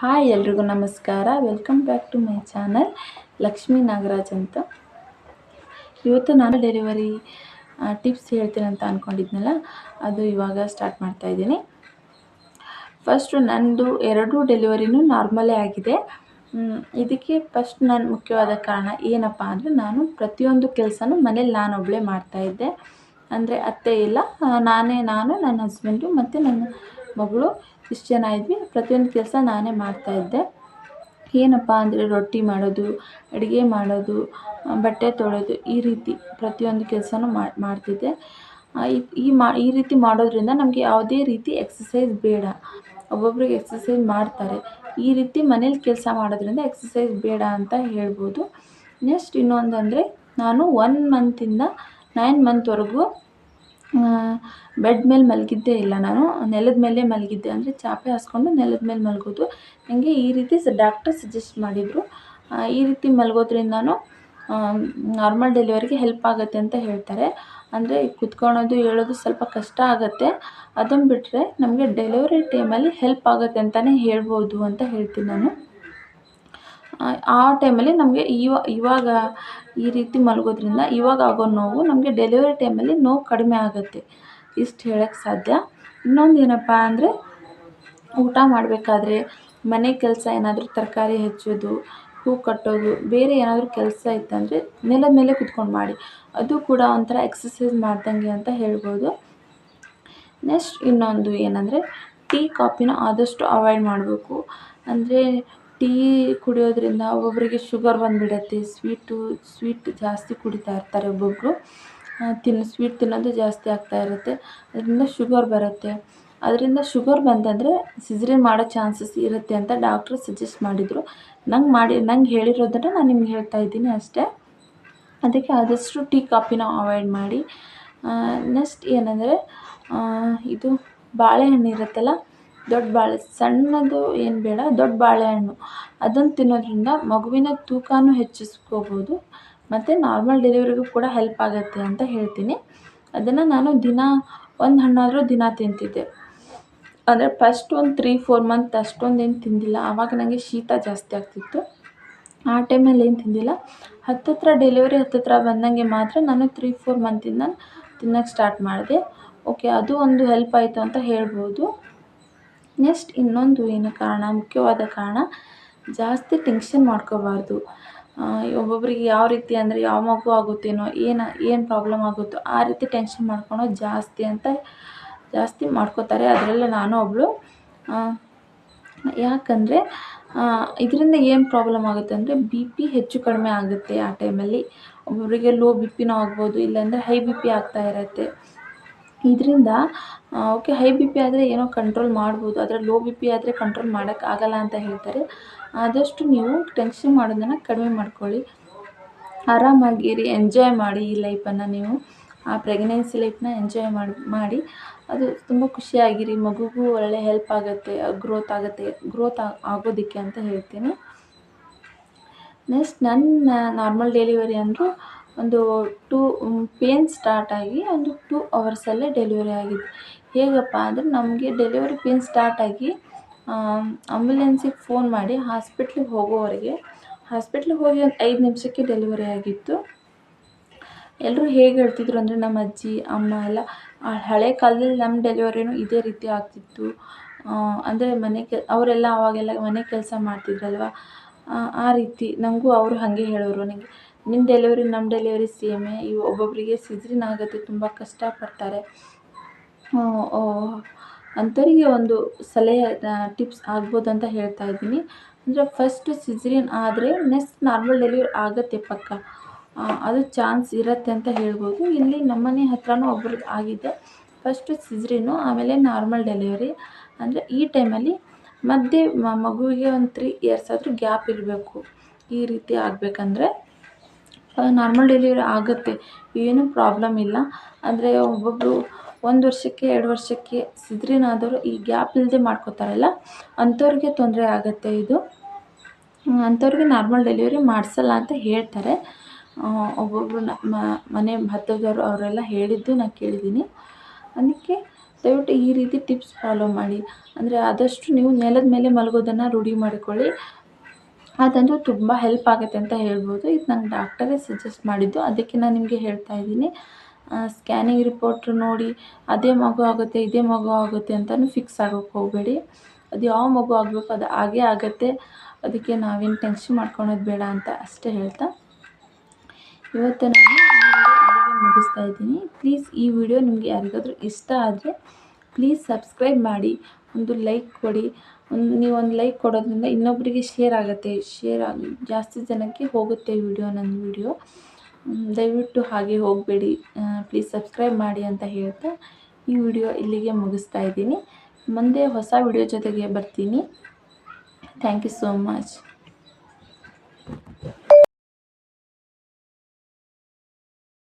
Hi ಎಲ್ರಿಗೂ ನಮಸ್ಕಾರ. Welcome back to my channel Lakshmi Nagaraj ಅಂತ. ಇವತ್ತು ನಾನು ಡೆಲಿವರಿ ಟಿಪ್ಸ್ ಹೇಳ್ತೀನಿ ಅಂತ ಅಂದ್ಕೊಂಡಿದ್ನಲ್ಲ ಅದು ಇವಾಗ ಸ್ಟಾರ್ಟ್ ಮಾಡ್ತಾಯಿದ್ದೀನಿ ಫಸ್ಟು ನನ್ನದು ಎರಡೂ ಡೆಲಿವರಿನೂ ನಾರ್ಮಲೇ ಆಗಿದೆ. ಇದಕ್ಕೆ ಫಸ್ಟ್ ನನ್ನ ಮುಖ್ಯವಾದ ಕಾರಣ ಏನಪ್ಪ ಅಂದರೆ ನಾನು ಪ್ರತಿಯೊಂದು ಕೆಲಸನೂ ಮನೇಲಿ ನಾನೊಬ್ಬಳೇ ಮಾಡ್ತಾಯಿದ್ದೆ ಅಂದರೆ ಅತ್ತೆ ಇಲ್ಲ ನಾನೇ, ನಾನು, ನನ್ನ ಹಸ್ಬೆಂಡು ಮತ್ತು ನನ್ನ ಮಗಳು. ಇಷ್ಟು ಜನ ಇದ್ವಿ. ಪ್ರತಿಯೊಂದು ಕೆಲಸ ನಾನೇ ಮಾಡ್ತಾಯಿದ್ದೆ ಏನಪ್ಪ ಅಂದರೆ ರೊಟ್ಟಿ ಮಾಡೋದು, ಅಡುಗೆ ಮಾಡೋದು ಬಟ್ಟೆ ತೊಳೆಯೋದು ಈ ರೀತಿ ಪ್ರತಿಯೊಂದು ಕೆಲಸನೂ ಮಾಡ್ತಿದ್ದೆ. ಈ ಮಾ, ಈ ರೀತಿ ಮಾಡೋದ್ರಿಂದ ನಮಗೆ ಯಾವುದೇ ರೀತಿ ಎಕ್ಸಸೈಸ್ ಬೇಡ. ಒಬ್ಬೊಬ್ರಿಗೆ ಎಕ್ಸಸೈಸ್ ಮಾಡ್ತಾರೆ. ಈ ರೀತಿ ಮನೇಲಿ ಕೆಲಸ ಮಾಡೋದ್ರಿಂದ ಎಕ್ಸಸೈಸ್ ಬೇಡ ಅಂತ ಹೇಳ್ಬೋದು. ನೆಕ್ಸ್ಟ್ ಇನ್ನೊಂದು ಅಂದರೆ ನಾನು ಒನ್ ಮಂತಿಂದ ನೈನ್ ಮಂತ್ವರೆಗೂ ಬೆಡ್ ಮೇಲೆ ಮಲಗಿದ್ದೇ ಇಲ್ಲ ನಾನು. ನೆಲದ ಮೇಲೆ ಮಲಗಿದ್ದೆ ಅಂದರೆ ಚಾಪೆ ಹಾಸ್ಕೊಂಡು ನೆಲದ ಮೇಲೆ ಮಲಗೋದು. ನನಗೆ ಈ ರೀತಿ ಡಾಕ್ಟರ್ ಸಜೆಸ್ಟ್ ಮಾಡಿದರು. ಈ ರೀತಿ ಮಲಗೋದ್ರಿಂದನೂ ನಾರ್ಮಲ್ ಡೆಲಿವರಿಗೆ ಹೆಲ್ಪ್ ಆಗುತ್ತೆ ಅಂತ ಹೇಳ್ತಾರೆ. ಅಂದರೆ ಕುತ್ಕೊಳೋದು, ಹೇಳೋದು ಸ್ವಲ್ಪ ಕಷ್ಟ ಆಗುತ್ತೆ. ಅದನ್ನು ಬಿಟ್ಟರೆ ನಮಗೆ ಡೆಲಿವರಿ ಟೈಮಲ್ಲಿ ಹೆಲ್ಪ್ ಆಗುತ್ತೆ ಅಂತಲೇ ಹೇಳ್ಬೋದು ಅಂತ ಹೇಳ್ತೀನಿ ನಾನು. ಆ- ಟೈಮಲ್ಲಿ ನಮಗೆ ಇವ, ಇವಾಗ ಈ ರೀತಿ ಮಲಗೋದ್ರಿಂದ ಇವಾಗ ಆಗೋ ನೋವು ನಮಗೆ ಡೆಲಿವರಿ ಟೈಮಲ್ಲಿ ನೋವು ಕಡಿಮೆ ಆಗುತ್ತೆ. ಇಷ್ಟು ಹೇಳೋಕ್ಕೆ ಸಾಧ್ಯ. ಇನ್ನೊಂದು ಏನಪ್ಪ ಅಂದರೆ ಊಟ ಮಾಡಬೇಕಾದ್ರೆ ಮನೆ ಕೆಲಸ ಏನಾದರೂ ತರಕಾರಿ ಹೆಚ್ಚೋದು, ಹೂ ಕಟ್ಟೋದು, ಬೇರೆ ಏನಾದರೂ ಕೆಲಸ ಇತ್ತಂದರೆ ನೆಲ ಮೇಲೆ ಕುತ್ಕೊಂಡು ಮಾಡಿ. ಅದು ಕೂಡ ಒಂಥರ ಎಕ್ಸಸೈಸ್ ಮಾಡ್ದಂಗೆ ಅಂತ ಹೇಳ್ಬೋದು. ನೆಕ್ಸ್ಟ್ ಇನ್ನೊಂದು ಏನಂದರೆ ಟೀ ಕಾಫಿನ ಆದಷ್ಟು ಅವಾಯ್ಡ್ ಮಾಡಬೇಕು. ಅಂದರೆ ಟೀ ಕುಡಿಯೋದ್ರಿಂದ ಒಬ್ಬೊಬ್ಬರಿಗೆ ಶುಗರ್ ಬಂದುಬಿಡತ್ತೆ. ಸ್ವೀಟು, ಸ್ವೀಟ್ ಜಾಸ್ತಿ ಕುಡಿತಾ ಇರ್ತಾರೆ ಒಬ್ಬೊಬ್ಬರು ತಿನ್ನು ಸ್ವೀಟ್ ತಿನ್ನೋದು ಜಾಸ್ತಿ ಆಗ್ತಾ ಇರುತ್ತೆ. ಅದರಿಂದ ಶುಗರ್ ಬರುತ್ತೆ. ಅದರಿಂದ ಶುಗರ್ ಬಂತಂದರೆ ಸಿಸರಿನ್ ಮಾಡೋ ಚಾನ್ಸಸ್ ಇರುತ್ತೆ ಅಂತ ಡಾಕ್ಟ್ರ್ ಸಜೆಸ್ಟ್ ಮಾಡಿದರು. ನಂಗೆ ಮಾಡಿ, ನಂಗೆ ಹೇಳಿರೋದನ್ನು ನಾನು ನಿಮ್ಗೆ ಹೇಳ್ತಾ ಇದ್ದೀನಿ ಅಷ್ಟೇ. ಅದಕ್ಕೆ ಆದಷ್ಟು ಟೀ, ಕಾಫಿನ ಅವಾಯ್ಡ್ ಮಾಡಿ. ನೆಕ್ಸ್ಟ್ ಏನಂದರೆ ಇದು ಬಾಳೆಹಣ್ಣು ಇರುತ್ತಲ್ಲ ದೊಡ್ಡ ಬಾಳೆ, ಸಣ್ಣದು ಏನು ಬೇಡ, ದೊಡ್ಡ ಬಾಳೆಹಣ್ಣು. ಅದನ್ನು ತಿನ್ನೋದ್ರಿಂದ ಮಗುವಿನ ತೂಕನೂ ಹೆಚ್ಚಿಸ್ಕೋಬೋದು. ಮತ್ತು ನಾರ್ಮಲ್ ಡೆಲಿವರಿಗೂ ಕೂಡ ಹೆಲ್ಪ್ ಆಗುತ್ತೆ ಅಂತ ಹೇಳ್ತೀನಿ. ಅದನ್ನು ನಾನು ದಿನ ಒಂದು ಹಣ್ಣಾದರೂ ದಿನ ತಿಂತಿದ್ದೆ. ಅಂದರೆ ಫಸ್ಟ್ ಒಂದು ತ್ರೀ ಫೋರ್ ಮಂತ್ ಅಷ್ಟೊಂದೇನು ತಿಂದಿಲ್ಲ. ಆವಾಗ ನನಗೆ ಶೀತ ಜಾಸ್ತಿ ಆಗ್ತಿತ್ತು. ಆ ಟೈಮಲ್ಲಿ ಏನು ತಿಂದಿಲ್ಲ. ಹತ್ತತ್ರ ಡೆಲಿವರಿ ಹತ್ತತ್ರ ಬಂದಂಗೆ ಮಾತ್ರ ನಾನು ತ್ರೀ ಫೋರ್ ಮಂತಿಂದ ತಿನ್ನೋಕ್ಕೆ ಸ್ಟಾರ್ಟ್ ಮಾಡಿದೆ. ಓಕೆ ಅದು ಒಂದು ಹೆಲ್ಪ್ ಆಯಿತು ಅಂತ ಹೇಳ್ಬೋದು. ನೆಕ್ಸ್ಟ್ ಇನ್ನೊಂದು ಏನು ಕಾರಣ, ಮುಖ್ಯವಾದ ಕಾರಣ, ಜಾಸ್ತಿ ಟೆನ್ಷನ್ ಮಾಡ್ಕೋಬಾರ್ದು. ಒಬ್ಬೊಬ್ಬರಿಗೆ ಯಾವ ರೀತಿ ಅಂದರೆ ಯಾವ ಮಗು ಆಗುತ್ತೇನೋ, ಏನು ಏನು ಪ್ರಾಬ್ಲಮ್ ಆಗುತ್ತೋ ಆ ರೀತಿ ಟೆನ್ಷನ್ ಮಾಡ್ಕೊಳೋದು ಜಾಸ್ತಿ ಅಂತ ಜಾಸ್ತಿ ಮಾಡ್ಕೋತಾರೆ. ಅದರಲ್ಲೇ ನಾನು ಒಬ್ಬಳು ಯಾಕಂದರೆ ಇದರಿಂದ ಏನು ಪ್ರಾಬ್ಲಮ್ ಆಗುತ್ತೆ ಅಂದರೆ ಬಿ ಪಿ ಹೆಚ್ಚು ಕಡಿಮೆ ಆಗುತ್ತೆ ಆ ಟೈಮಲ್ಲಿ ಒಬ್ಬೊಬ್ಬರಿಗೆ ಲೋ ಬಿ ಪಿನೂ ಆಗ್ಬೋದು, ಇಲ್ಲಾಂದರೆ ಹೈ ಬಿ ಪಿ ಆಗ್ತಾ ಇರುತ್ತೆ. ಇದರಿಂದ ಓಕೆ ಹೈ ಬಿ ಪಿ ಆದರೆ ಏನೋ ಕಂಟ್ರೋಲ್ ಮಾಡ್ಬೋದು, ಆದರೆ ಲೋ ಬಿ ಪಿ ಆದರೆ ಕಂಟ್ರೋಲ್ ಮಾಡೋಕ್ಕಾಗಲ್ಲ ಅಂತ ಹೇಳ್ತಾರೆ. ಆದಷ್ಟು ನೀವು ಟೆನ್ಷನ್ ಮಾಡೋದನ್ನು ಕಡಿಮೆ ಮಾಡ್ಕೊಳ್ಳಿ. ಆರಾಮಾಗಿರಿ ಎಂಜಾಯ್ ಮಾಡಿ ಈ ಲೈಫನ್ನು ನೀವು. ಆ ಪ್ರೆಗ್ನೆನ್ಸಿ ಲೈಫನ್ನ ಎಂಜಾಯ್ ಮಾಡಿ ಮಾಡಿ. ಅದು ತುಂಬ ಖುಷಿಯಾಗಿರಿ, ಮಗುಗೂ ಒಳ್ಳೆ ಹೆಲ್ಪ್ ಆಗುತ್ತೆ ಗ್ರೋತ್ ಆಗುತ್ತೆ ಗ್ರೋತ್ ಆಗೋದಕ್ಕೆ ಅಂತ ಹೇಳ್ತೀನಿ. ನೆಕ್ಸ್ಟ್ ನನ್ನ ನಾರ್ಮಲ್ ಡೆಲಿವರಿ ಅಂದರೂ ಒಂದು ಟೂ ಪೇನ್ ಸ್ಟಾರ್ಟಾಗಿ ಒಂದು ಟೂ ಅವರ್ಸಲ್ಲೇ ಡೆಲಿವರಿ ಆಗಿತ್ತು. ಹೇಗಪ್ಪ ಅಂದರೆ ನಮಗೆ ಡೆಲಿವರಿ ಪೇನ್ ಸ್ಟಾರ್ಟಾಗಿ ಆಂಬುಲೆನ್ಸಿಗೆ ಫೋನ್ ಮಾಡಿ ಹಾಸ್ಪಿಟ್ಲಿಗೆ ಹೋಗೋವರೆಗೆ ಹಾಸ್ಪಿಟ್ಲಿಗೆ ಹೋಗಿ ಒಂದು ಐದು ನಿಮಿಷಕ್ಕೆ ಡೆಲಿವರಿ ಆಗಿತ್ತು. ಎಲ್ಲರೂ ಹೇಗೆ ಹೇಳ್ತಿದ್ರು ಅಂದರೆ ನಮ್ಮ ಅಜ್ಜಿ, ಅಮ್ಮ ಎಲ್ಲ ಹಳೆ ಕಾಲದಲ್ಲಿ ನಮ್ಮ ಡೆಲಿವರಿನೂ ಇದೇ ರೀತಿ ಆಗ್ತಿತ್ತು. ಅಂದರೆ ಮನೆ ಕೆ, ಅವರೆಲ್ಲ ಅವಾಗೆಲ್ಲ ಮನೆ ಕೆಲಸ ಮಾಡ್ತಿದ್ರಲ್ವ? ಆ ರೀತಿ. ನನಗೂ ಅವರು ಹಾಗೆ ಹೇಳೋರು. ನನಗೆ ನಿಮ್ಮ ಡೆಲಿವರಿ ನಮ್ಮ ಡೆಲಿವರಿ ಸೇಮೇ ಇವು ಒಬ್ಬೊಬ್ಬರಿಗೆ ಸಿಜ್ರಿನ್ ಆಗುತ್ತೆ, ತುಂಬ ಕಷ್ಟಪಡ್ತಾರೆ. ಅಂಥವರಿಗೆ ಒಂದು ಸಲಹೆ ಟಿಪ್ಸ್ ಆಗ್ಬೋದು ಅಂತ ಹೇಳ್ತಾ ಇದ್ದೀನಿ. ಅಂದರೆ ಫಸ್ಟ್ ಸಿಜ್ರಿನ್ ಆದರೆ ನೆಕ್ಸ್ಟ್ ನಾರ್ಮಲ್ ಡೆಲಿವರಿ ಆಗುತ್ತೆ ಪಕ್ಕ. ಅದು ಚಾನ್ಸ್ ಇರುತ್ತೆ ಅಂತ ಹೇಳ್ಬೋದು. ಇಲ್ಲಿ ನಮ್ಮನೆ ಹತ್ರನೂ ಒಬ್ರದ್ದು ಆಗಿದೆ ಫಸ್ಟು ಸಿಜ್ರಿನು ಆಮೇಲೆ ನಾರ್ಮಲ್ ಡೆಲಿವರಿ ಅಂದರೆ ಈ ಟೈಮಲ್ಲಿ ಮಧ್ಯೆ ಮಗುವಿಗೆ ಒಂದು ತ್ರೀ ಇಯರ್ಸ್ ಆದರೂ ಗ್ಯಾಪ್ ಇರಬೇಕು. ಈ ರೀತಿ ಆಗಬೇಕಂದ್ರೆ ನಾರ್ಮಲ್ ಡೆಲಿವರಿ ಆಗುತ್ತೆ. ಏನೂ ಪ್ರಾಬ್ಲಮ್ ಇಲ್ಲ. ಅಂದರೆ ಒಬ್ಬೊಬ್ಬರು ಒಂದು ವರ್ಷಕ್ಕೆ, ಎರಡು ವರ್ಷಕ್ಕೆ ಆದವರು ಈ ಗ್ಯಾಪ್ ಇಲ್ಲದೆ ಮಾಡ್ಕೋತಾರಲ್ಲ, ಅಂಥವ್ರಿಗೆ ತೊಂದರೆ ಆಗುತ್ತೆ ಇದು. ಅಂಥವ್ರಿಗೆ ನಾರ್ಮಲ್ ಡೆಲಿವರಿ ಮಾಡಿಸಲ್ಲ ಅಂತ ಹೇಳ್ತಾರೆ. ಒಬ್ಬೊಬ್ಬರು ಮನೆ ಹತ್ತದವರು ಅವರೆಲ್ಲ ಹೇಳಿದ್ದು ನಾನು ಕೇಳಿದ್ದೀನಿ. ಅದಕ್ಕೆ ದಯವಿಟ್ಟು ಈ ರೀತಿ ಟಿಪ್ಸ್ ಫಾಲೋ ಮಾಡಿ. ಅಂದರೆ ಆದಷ್ಟು ನೀವು ನೆಲದ ಮೇಲೆ ಮಲಗೋದನ್ನು ರೂಢಿ ಮಾಡಿಕೊಳ್ಳಿ. ಅದಂತೂ ತುಂಬ ಹೆಲ್ಪ್ ಆಗುತ್ತೆ ಅಂತ ಹೇಳ್ಬೋದು. ಇದು ನಂಗೆ ಡಾಕ್ಟರೇ ಸಜೆಸ್ಟ್ ಮಾಡಿದ್ದು. ಅದಕ್ಕೆ ನಾನು ನಿಮಗೆ ಹೇಳ್ತಾ ಇದ್ದೀನಿ. ಸ್ಕ್ಯಾನಿಂಗ್ ರಿಪೋರ್ಟ್ ನೋಡಿ, ಅದೇ ಮಗು ಆಗುತ್ತೆ, ಇದೇ ಮಗು ಆಗುತ್ತೆ ಅಂತಲೂ ಫಿಕ್ಸ್ ಆಗೋಕ್ಕೆ ಹೋಗಬೇಡಿ. ಅದು ಯಾವ ಮಗು ಆಗಬೇಕು, ಅದು ಹಾಗೇ ಆಗುತ್ತೆ. ಅದಕ್ಕೆ ನಾವೇನು ಟೆನ್ಷನ್ ಮಾಡ್ಕೊಳೋದು ಬೇಡ ಅಂತ ಅಷ್ಟೇ ಹೇಳ್ತಾ. ಇವತ್ತು ನಾನು ಮುಗಿಸ್ತಾ ಇದ್ದೀನಿ. ಪ್ಲೀಸ್ ಈ ವಿಡಿಯೋ ನಿಮಗೆ ಯಾರಿಗಾದರೂ ಇಷ್ಟ ಆದರೆ ಪ್ಲೀಸ್ ಸಬ್ಸ್ಕ್ರೈಬ್ ಮಾಡಿ. ಒಂದು ಲೈಕ್ ಕೊಡಿ. ಒಂದು ನೀವೊಂದು ಲೈಕ್ ಕೊಡೋದ್ರಿಂದ ಇನ್ನೊಬ್ಬರಿಗೆ ಶೇರ್ ಆಗುತ್ತೆ. ಶೇರ್ ಆಗಿ ಜಾಸ್ತಿ ಜನಕ್ಕೆ ಹೋಗುತ್ತೆ ವಿಡಿಯೋ ನನ್ನ ವಿಡಿಯೋ ದಯವಿಟ್ಟು ಹಾಗೆ ಹೋಗಬೇಡಿ. ಪ್ಲೀಸ್ ಸಬ್ಸ್ಕ್ರೈಬ್ ಮಾಡಿ ಅಂತ ಹೇಳ್ತಾ ಈ ವಿಡಿಯೋ ಇಲ್ಲಿಗೆ ಮುಗಿಸ್ತಾ ಇದ್ದೀನಿ. ಮುಂದೆ ಹೊಸ ವಿಡಿಯೋ ಜೊತೆಗೆ ಬರ್ತೀನಿ. Thank you so much